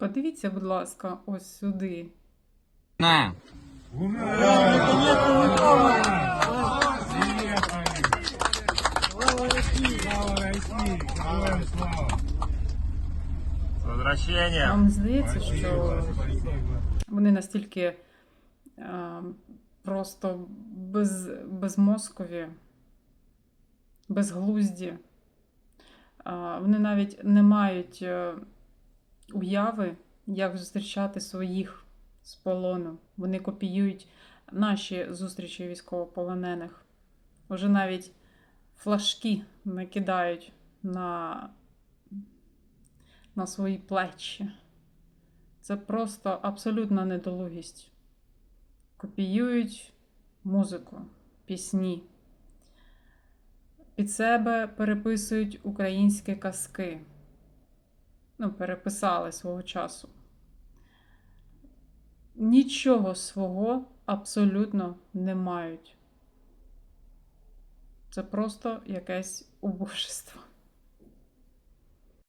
Подивіться, будь ласка, ось сюди. На. Вам здається, що вони настільки е, просто без, безмозкові, безглузді. Е, вони навіть не мають е, уяви, як зустрічати своїх з полону. Вони копіюють наші зустрічі військовополонених. Уже навіть флажки накидають на, на свої плечі. Це просто абсолютна недолугість. Копіюють музику, пісні. Під себе переписують українські казки. Ну, переписали свого часу. Нічого свого абсолютно не мають. Це просто якесь убожество.